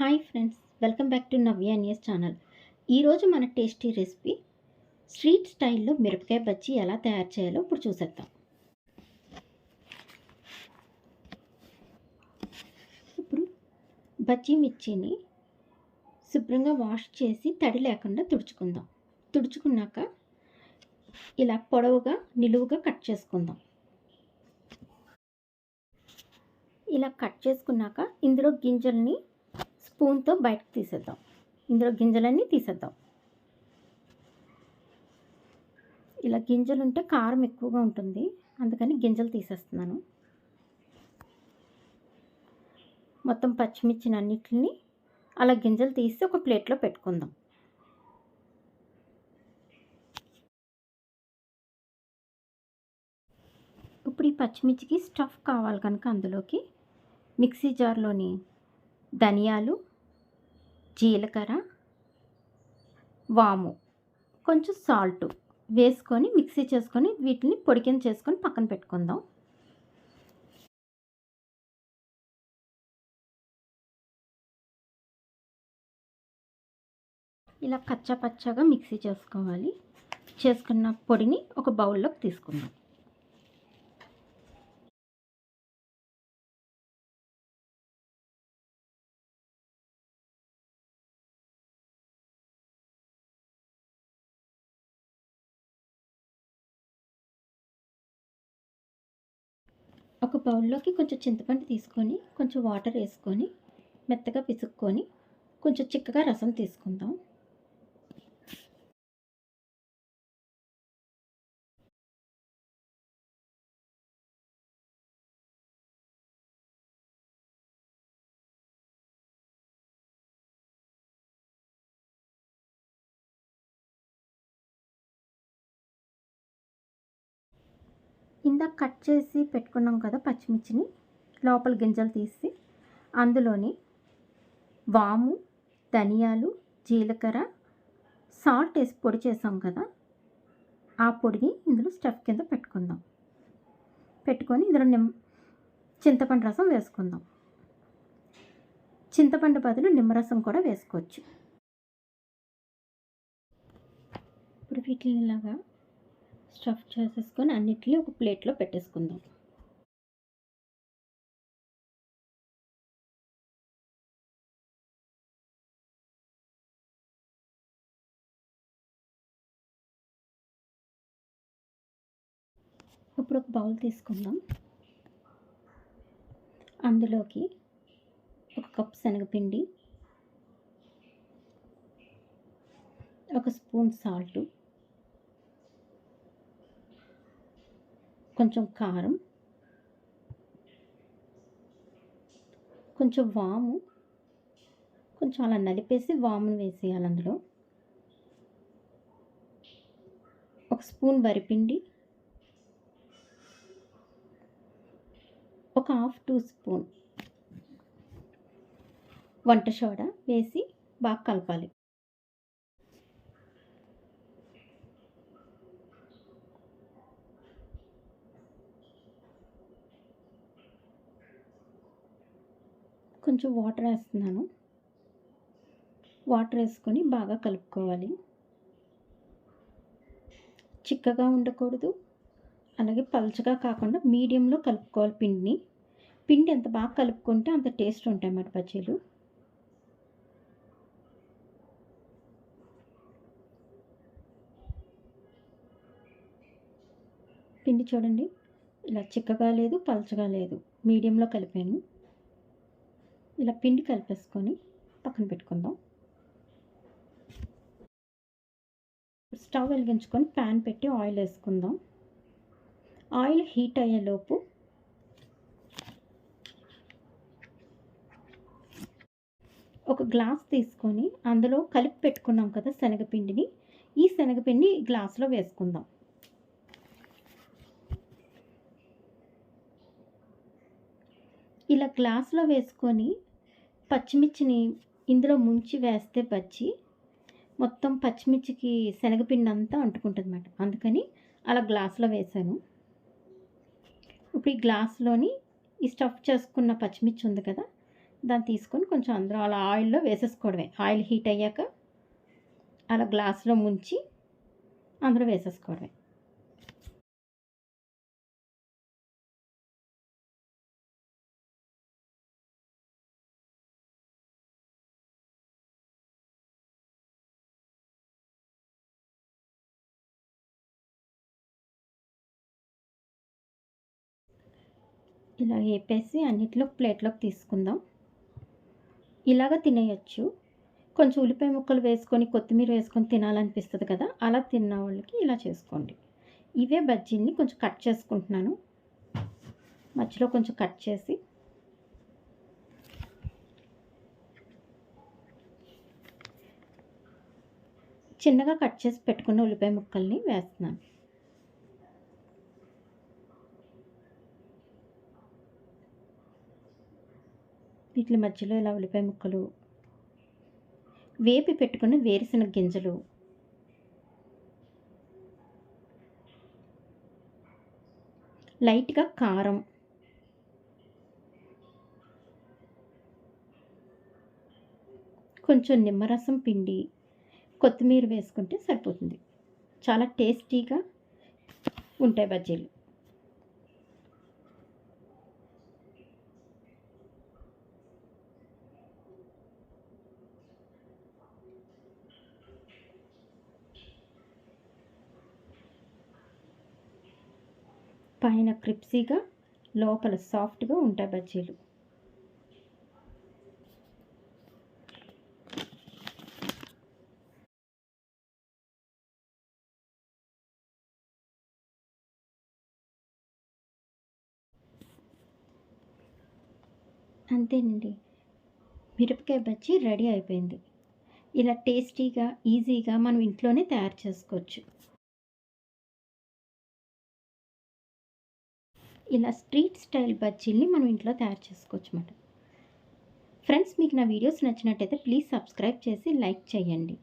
Hi friends welcome back to Navya news channel. ఈరోజు మన tasty recipe street స్టైల్లో మిరపకాయ బజ్జీ ఎలా తయారు చేయాలో ఇప్పుడు చూసేద్దాం. ఇప్పుడు బజ్జీ మిర్చిని శుభ్రంగా వాష్ చేసి తడి లేకుండా తుడుచుకుందాం. తుడుచుకున్నాక ఇలా పొడవుగా నిలువుగా కట్ చేసుకుందాం. ఇలా కట్ చేసుకున్నాక ఇందులో గింజల్ని స్పూన్తో బయటకు తీసేద్దాం. ఇందులో గింజలన్నీ తీసేద్దాం. ఇలా గింజలు ఉంటే కారం ఎక్కువగా ఉంటుంది. అందుకని గింజలు తీసేస్తున్నాను. మొత్తం పచ్చిమిర్చిని అన్నిటిని అలా గింజలు తీసి ఒక ప్లేట్లో పెట్టుకుందాం. ఇప్పుడు ఈ పచ్చిమిర్చికి స్టఫ్ కావాలి కనుక అందులోకి మిక్సీ జార్లోని ధనియాలు జీలకర్ర వాము కొంచెం సాల్ట్ వేసుకొని మిక్సీ చేసుకొని వీటిని పొడికిన చేసుకొని పక్కన పెట్టుకుందాం. ఇలా కచ్చా పచ్చగా మిక్సీ చేసుకోవాలి. చేసుకున్న పొడిని ఒక బౌల్లోకి తీసుకుందాం. ఒక బౌల్లోకి కొంచెం చింతపండు తీసుకొని కొంచెం వాటర్ వేసుకొని మెత్తగా పిసుక్కొని కొంచెం చిక్కగా రసం తీసుకుందాం. ఇందాక కట్ చేసి పెట్టుకున్నాం కదా పచ్చిమిర్చిని లోపల గింజలు తీసి. అందులోని వాము ధనియాలు జీలకర్ర సాల్ట్ వేసి పొడి చేసాం కదా. ఆ పొడిని ఇందులో స్టఫ్ కింద పెట్టుకుందాం. పెట్టుకొని ఇందులో నిమ్ చింతపండు రసం వేసుకుందాం. చింతపండు బదులు నిమ్మరసం కూడా వేసుకోవచ్చు. ఇప్పుడు వీటిని ఇలాగా స్టఫ్ చేసేసుకొని అన్నిటినీ ఒక ప్లేట్లో పెట్టేసుకుందాం. ఇప్పుడు ఒక బౌల్ తీసుకుందాం. అందులోకి ఒక కప్ శనగపిండి ఒక స్పూన్ సాల్టు కొంచెం కారం కొంచెం వాము కొంచెం అలా నలిపేసి వామును వేసేయాలి అందులో. ఒక స్పూన్ వరిపిండి ఒక హాఫ్ టీ స్పూన్ వంట సోడా వేసి బాగా కలపాలి. కొంచెం వాటర్ వేస్తున్నాను. వాటర్ వేసుకొని బాగా కలుపుకోవాలి. చిక్కగా ఉండకూడదు. అలాగే పలుచగా కాకుండా మీడియంలో కలుపుకోవాలి పిండిని. పిండి ఎంత బాగా కలుపుకుంటే అంత టేస్ట్ ఉంటాయి అన్నమాట బజ్జీలు. పిండి చూడండి. ఇలా చిక్కగా లేదు పలచగా లేదు. మీడియంలో కలిపాను. ఇలా పిండి కలిపేసుకొని పక్కన పెట్టుకుందాం. స్టవ్ వెలిగించుకొని ప్యాన్ పెట్టి ఆయిల్ వేసుకుందాం. ఆయిల్ హీట్ అయ్యేలోపు ఒక గ్లాస్ తీసుకొని అందులో కలిపి పెట్టుకున్నాం కదా శనగపిండిని. ఈ శనగపిండి గ్లాస్లో వేసుకుందాం. ఇలా గ్లాస్లో వేసుకొని పచ్చిమిర్చిని ఇందులో ముంచి వేస్తే బజ్జి మొత్తం పచ్చిమిర్చికి శనగపిండి అంతా అంటుకుంటుంది అన్నమాట అందుకని అలా గ్లాస్లో వేసాను ఇప్పుడు ఈ గ్లాస్లోని ఈ స్టఫ్ చేసుకున్న పచ్చిమిర్చి ఉంది కదా దాన్ని తీసుకొని కొంచెం అందులో అలా ఆయిల్లో వేసేసుకోవడమే. ఆయిల్ హీట్ అయ్యాక అలా గ్లాస్లో ముంచి అందులో వేసేసుకోవడమే. ఇలా వేపేసి అన్నిట్లో ప్లేట్లోకి తీసుకుందాం. ఇలాగ తినేయచ్చు. కొంచెం ఉల్లిపాయ ముక్కలు వేసుకొని కొత్తిమీర వేసుకొని తినాలనిపిస్తుంది కదా అలా తిన్న వాళ్ళకి ఇలా చేసుకోండి. ఇవే బజ్జీల్ని కొంచెం కట్ చేసుకుంటున్నాను. మధ్యలో కొంచెం కట్ చేసి చిన్నగా కట్ చేసి పెట్టుకున్న ఉల్లిపాయ ముక్కల్ని వేస్తున్నాను. వీటి మధ్యలో ఇలా ఉల్లిపాయ ముక్కలు వేపి పెట్టుకున్న వేరుశనగ గింజలు లైట్గా కారం కొంచెం నిమ్మరసం పిండి కొత్తిమీర వేసుకుంటే సరిపోతుంది. చాలా టేస్టీగా ఉంటాయి బజ్జీలు. పైన క్రిప్సీగా లోపల సాఫ్ట్గా ఉంటాయి బజ్జీలు. అంతేనండి. మిరపకాయ బజ్జీ రెడీ అయిపోయింది. ఇలా టేస్టీగా ఈజీగా మనం ఇంట్లోనే తయారు చేసుకోవచ్చు. ఇలా స్ట్రీట్ స్టైల్ బజ్జీల్ని మనం ఇంట్లో తయారు చేసుకోవచ్చు అన్నమాట ఫ్రెండ్స్ మీకు నా వీడియోస్ నచ్చినట్టయితే ప్లీజ్ సబ్స్క్రైబ్ చేసి లైక్ చేయండి.